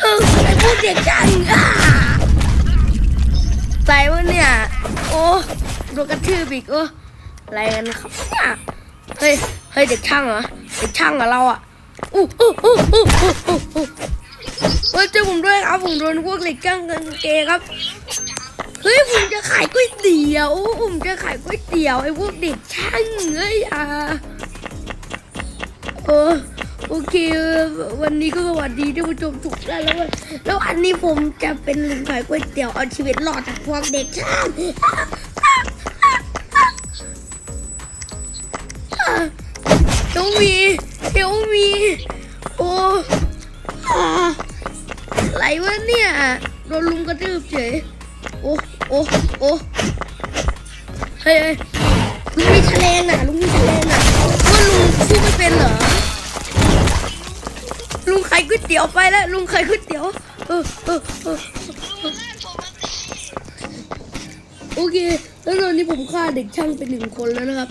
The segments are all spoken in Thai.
เออพวกเด็กช่างอ่าใส่วะเนี่ย โอ้โดนกระทืบอีกโอ้อะไรกันครับเนี่ยเฮ้ย เฮ้ยเด็กช่างเหรอ เด็กช่างเหรอเราอะอู้อู้อู้อู้อู้อู้เฮ้ยเจอผมด้วยครับผมโดนพวกเด็กช่างกันเกครับ เฮ้ยผมจะขายก๋วยเตี๋ยวผมจะขายก๋วยเตี๋ยวไอ้พวกเด็กช่างเฮ้ยอ่าเออ โอเค วันนี้ก็สวัสดีท่านผู้ชมทุกท่านแล้ววันแล้วอันนี้ผมจะเป็นลุงขายก๋วยเตี๋ยวเอาชีวิตรอดจากพวกเด็กช่างเอวมีเอวมีโอ้อ่าอะไรวะเนี่ยโดนลุงกระทืบเฉยโอ้โอ้โอ้เฮ้ยลุงมีแฉลงน่ะลุงมีแฉ ได้ลุงเคยก๋วยเตี๋ยวโอเค แล้วตอนนี้ผมฆ่าเด็กช่างไปหนึ่งคนแล้วนะครับ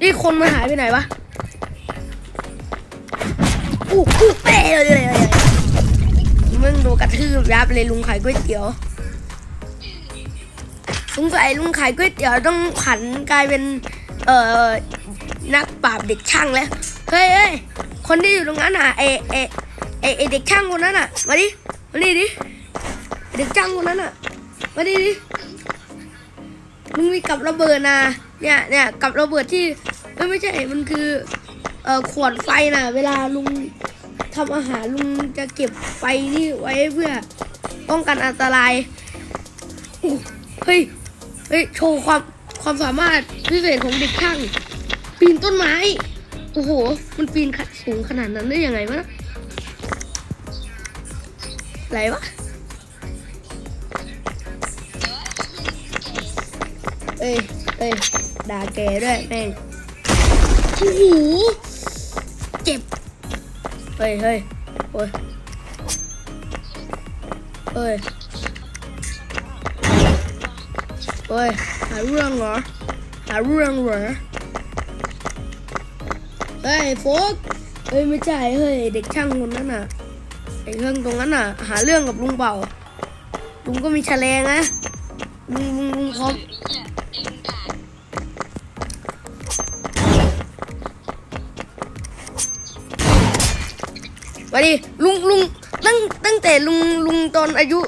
นี่คนมันหายไปไหนวะอู้เป๊เลยเลยมึงโดนกระทืบยับเลยลุงขายก๋วยเตี๋ยว สงสัยลุงขายก๋วยเตี๋ยวต้องผันกลายเป็นเอ่อนักปราบเด็กช่างแล้วเฮ้ยเคนที่อยู่ตรงนั้นอะเอเอเอเอเด็กช่างคนนั้นอะมาดิมาดิดิเด็กช่างคนนั้นอะมาดิดิมึงมีกับระเบิดนะเนี่ยเนี่ยกับระเบิดที่เอ้ยไม่ใช่มันคือเอ่อขวดไฟนะเวลาลุงทำอาหารลุงจะเก็บไฟนี่ไว้เพื่อป้องกันอันตรายเฮ้ย เฮ้ยโชว์ความความสามารถพิเศษของเด็กช่าง ปีนต้นไม้ โอ้โห มันปีนสูงขนาดนั้นได้ยังไงวะนะอะไรวะเอ้ยเอ้ยด่าแกด้วยแม่งโอ้โหเจ็บเฮ้ยเฮ้ยโอ้ยเฮ้ย เฮ้ยหาเรื่องเหรอหาเรื่องเหรอเฮ้ยโฟกเฮ้ยไม่ใช่เฮ้ยเด็กช่างคนนั้นน่ะไอ้เครื่องตรงนั้นน่ะ หาเรื่องกับลุงเปล่าลุงก็มีแฉลงนะลุงลุงลุงพร้อมมาดิลุงลุงตั้งตั้งแต่ลุงลุงตอนอายุ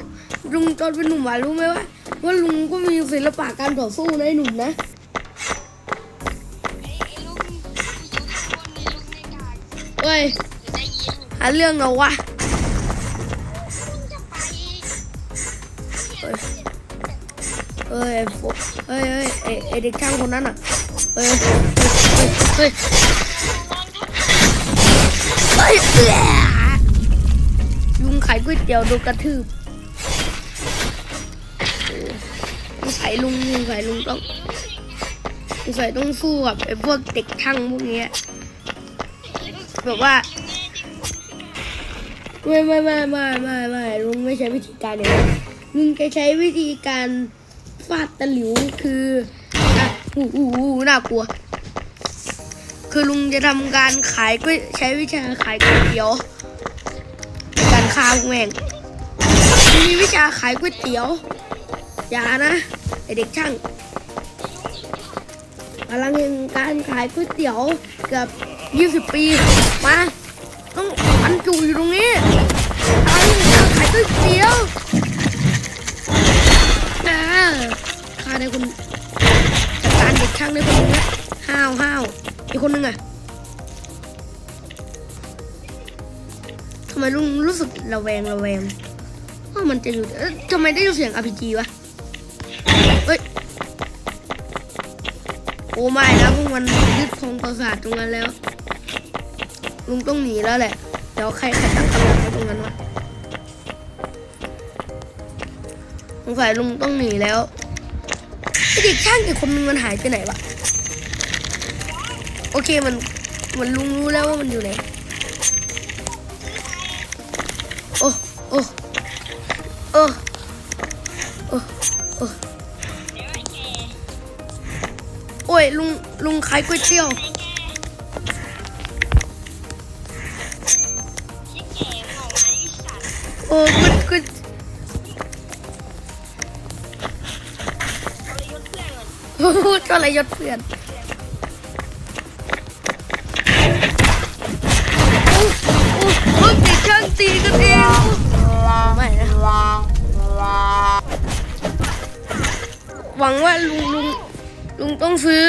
ลุงตอนเป็นหนุ่มอะรู้ไหมว่า ว่าลุงก็มีศิลปะการต่อสู้ในหนุ่มนะเอ้ยหาเรื่องเอาวะเฮ้ยเฮ้ยเฮ้ยไอเด็กช่างคนนั้นอะเฮ้ยเฮ้ยลุงขายก๋วยเตี๋ยวโดนกระทืบ ยลุงลุงขายลุงต้องลุงขายต้องสู้กับไอ้พวกเด็กช่างพวกนี้แบบว่าไม่ไม่ไม่ไม่ไม่ไม่ลุงไม่ใช้วิธีการอย่างนั้นลุงจะใช้วิธีการฟาดตะหลิวคืออะอู้อู้น่ากลัว คือลุงจะทำการขายก๋วยใช้วิชาขายก๋วยเตี๋ยว การฆ่าพวกแม่งมีวิชาขายก๋วยเตี๋ยวอย่านะ เด็กช่างพลังแห่งการขายก๋วยเตี๋ยวเกือบ 20 ปี มาต้องบรรจุอยู่ตรงนี้พลังแห่งกขายก๋วยเตี๋ยวนะข้าได้คนจัดการเด็กช่างได้คนนึงนะห้าวห้าวอีกคนหนึงอะทำไมลุงรู้สึกระแวงระแวงว่ามันจะอยู่เอ๊ะทำไมได้ยินเสียง RPG วะ เฮ้ย โอ้ไม่นะพวกมันยึดธงประสาทตรงนั้นแล้ว ลุงต้องหนีแล้วแหละ เดี๋ยวใครใครตั้งกำลังไว้ตรงนั้นวะสงสัยลุงต้องหนีแล้วไอเด็กช่างอีกคนนึงมันหายไปไหนวะ โอเคมันมันลุงรู้แล้วว่ามันอยู่ไหน โอ้ โอ้ โอ้ โอ้ โอ้ยลุงลุงขายก๋วยเตี๋ยวไอ้แกที่แกออกมาที่สัตว์โอ้ก๋วยก๋วยเอาเลยยศเพื่อนก่อนโอ้โหก็อะไรยศเพื่อน ต้องซื้อ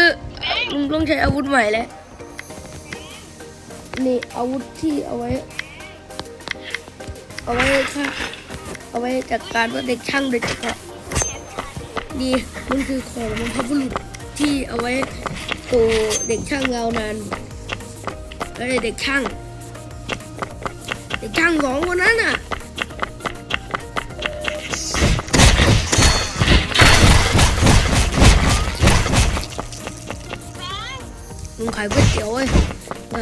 ลุงต้องใช้อาวุธใหม่แล้วนี่อาวุธที่เอาไว้ เอาไว้ค่ะเอาไว้จัดการว่าเด็กช่างโดยเฉพาะนี่มันคือของบรรพบุรุษที่เอาไว้โตเด็กช่างยาวนานเอ้ยเด็กช่าง เด็กช่างสองคนนั้นน่ะ ตี๋ยวเฮ้ยอะ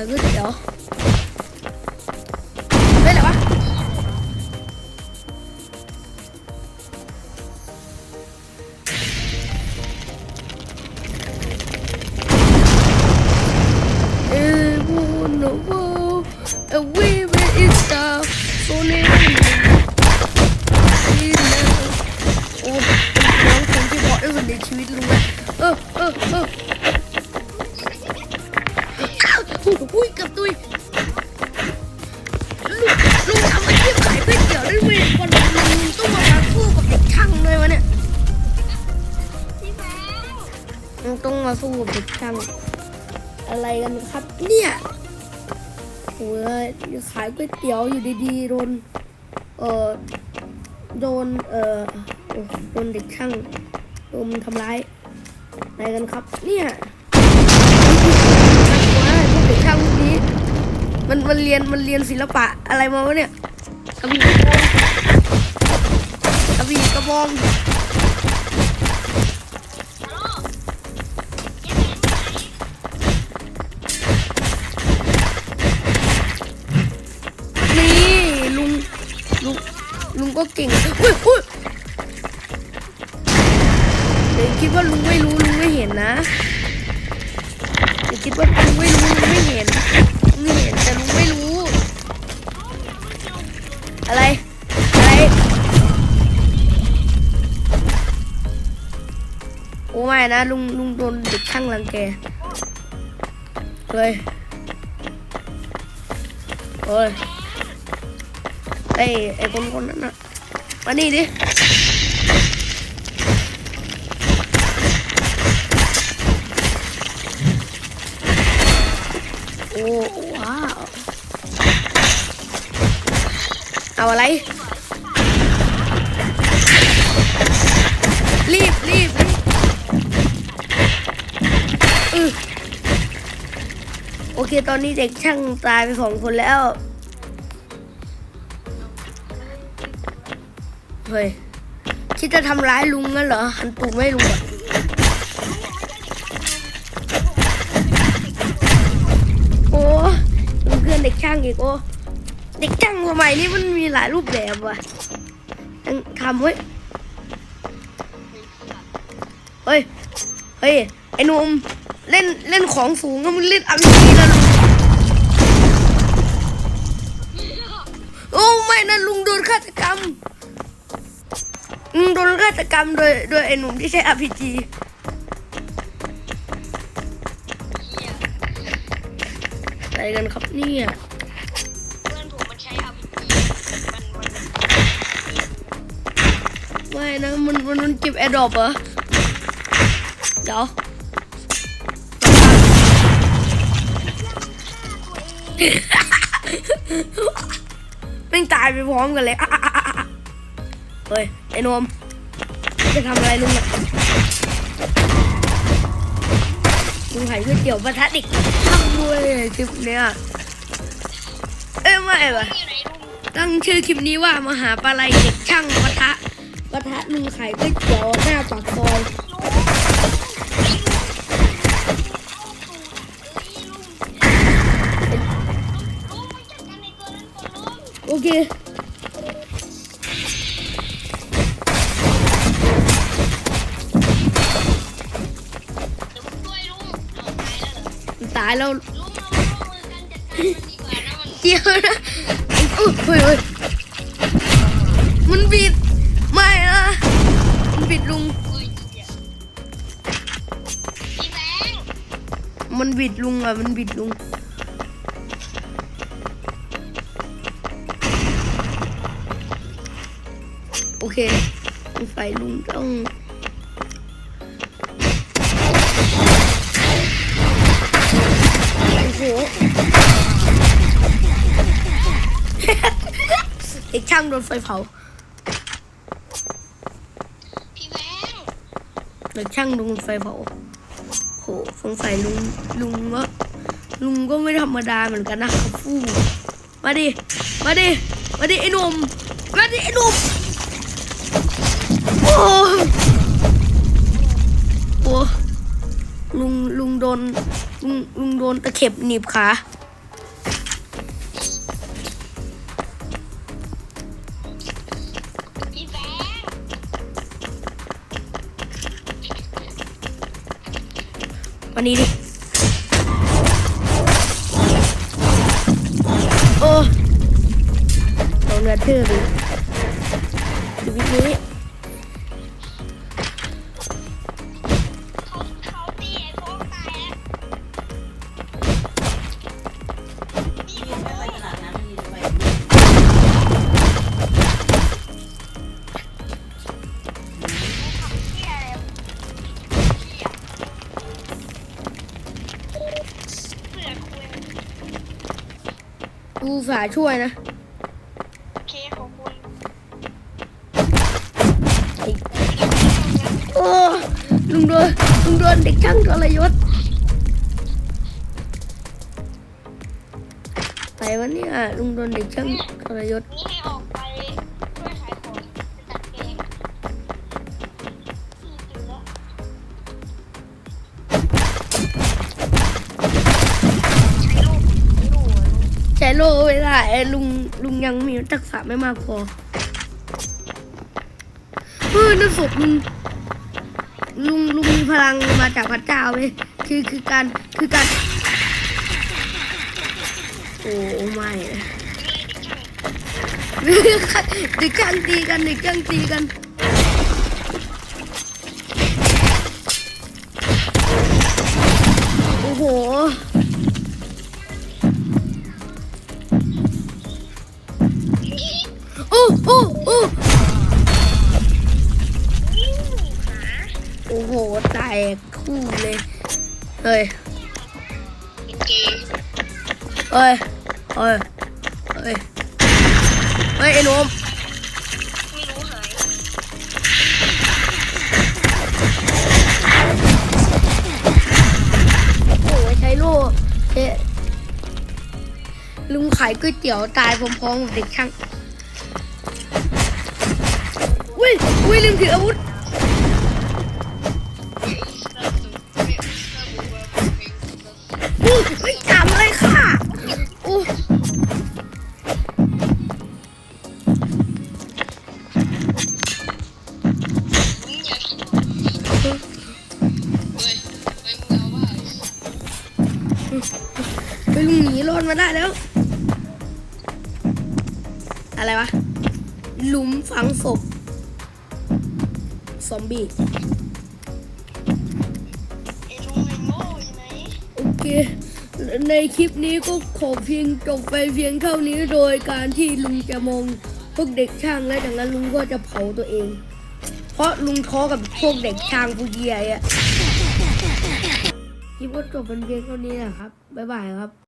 ไรวะ Everyone know and we ต้องมาสู้กับเด็กช่างอะไรกันครับ เนี่ยโอ้ยขายก๋วยเตี๋ยวอยู่ดีๆโดนเอ่อโดนเอ่อโดนเด็กช่างโดนทำร้ายอะไรกันครับ เนี่ยน่ากลัวนะพวกเด็กช่างพวกนี้ มันมันเรียนมันเรียนศิลปะอะไรมาวะเนี่ยกระบี่กระบองกระบี่กระบอง ก็เก่งอุ้ยอุ้ยเดี๋ยวคิดว่าลุงไม่รู้ลุงไม่เห็นนะเดี๋ยวคิดว่าลุงไม่รู้ลุงไม่เห็นลุงไม่เห็นแต่ลุงไม่รู้ อะไรอะไรโอ้ไม่นะลุงลุงโดนเด็กช่างรังแกเฮ้ยเฮ้ยไอ้ไอ้คนคนนั้นน่ะ มานี่ดิโอ้ว้าวเอาอะไร รีบรีบรีบอือโอเค ตอนนี้เด็กช่างตายไปสองคนแล้ว เฮ้ยคิดจะทำร้ายลุงงั้นเหรอหันตูไม่ลุงโอ้ลุงเพื่อนเด็กช่างอีกโอ้เด็กช่างสมัยนี้มันมีหลายรูปแบบว่ะยังทำเฮ้ยเฮ้ยเฮ้ยไอ้นุ่มเล่นเล่นของสูงก็มึงเล่นอังกีนะลุงโอ้ไม่นะลุงโดนฆาตกรรม โดนฆาตกรรมโดยโดยไอ้หนุ่มที่ใช้ RPG เหี้ยอะไรกันครับเนี่ยเพื่อนผมมันใช้อาวุธมันมันไม่นะมันมันมันเก็บแอร์ดรอปเหรอเดี๋ยวแม่งตายไปพร้อมกันเลยอะ เฮ้ย ไอ้นมจะทำอะไรลุงเนี่ยลุงไห่ก๋วยเตี๋ยวประทะเด็กทำด้วยคลิปเนี้ยเอ้ยไม่ปะอยู่ไหนลุงตั้งชื่อคลิปนี้ว่ามหาปลาไหลเด็กช่างประทะประทะลุงไข่ก๋วยเตี๋ยวหน้าปากซอยโอเคายแล้วเกันจัดการมันดีกว่านะเดียวนะอุ้ยเฮ้ยมันบิด ไม่นะมันบิดลุง มันบิดลุงอะมันบิดลุงโอเคไฟลุงต้องางโดนไฟเผาพี่แบงค์เด็กช่างโดนไฟเผาโหสงสัยลุงลุงว่าลุงก็ไม่ธรรมดาเหมือนกันนะครับฟู่มาดิ มาดิ มาดิไอ้หนุ่ม มาดิไอ้หนุ่ม โอ้โหลุงลุงโดนลุงลุงโดนตะเข็บหนีบขา วันนี้ดิ โอ้โดนกระทืบอีก คุณกูฝาช่วยนะโอเคของคุณโอ้ลุงโดนลุงโดนเด็กช่างทรยศไปวะเนี่ยลุงโดนเด็กช่างทรยศนี่ให้ออกไป ไอ้ลุงลุงยังมีทักษะไม่มากพอเฮ้ยนั่นศพลุงลุงลุงมีพลังมาจากพระเจ้าเลยคือคือการคือการโอ้ไม่นะเด็กช่างตีกันเด็กช่างตีกัน โอ้โห แตกคู่เลย เฮ้ยเป็นเกย์เฮ้ย เฮ้ย เฮ้ย เฮ้ย ไอ้หนุ่มไม่รู้หายโอ้โหใช้โล่เอ๊ะลุงขายก๋วยเตี๋ยวตายพร้อมๆกับเด็กช่างอุ้ยอุ้ยลืมถืออาวุธ อะไรวะหลุมฝังศพซอมบี้ไอ้ลุงไอ้โง่ใช่ไหมโอเค ในคลิปนี้ก็ขอเพียงจบไปเพียงเท่านี้โดยการที่ลุงจะมองพวกเด็กช่างและจากนั้นลุงก็จะเผาตัวเอง เพราะลุงท้อกับพวกเด็กช่างผู้เยียอะคลิปก็จบเป็นเพียงเท่านี้นะครับ บ๊ายบายครับ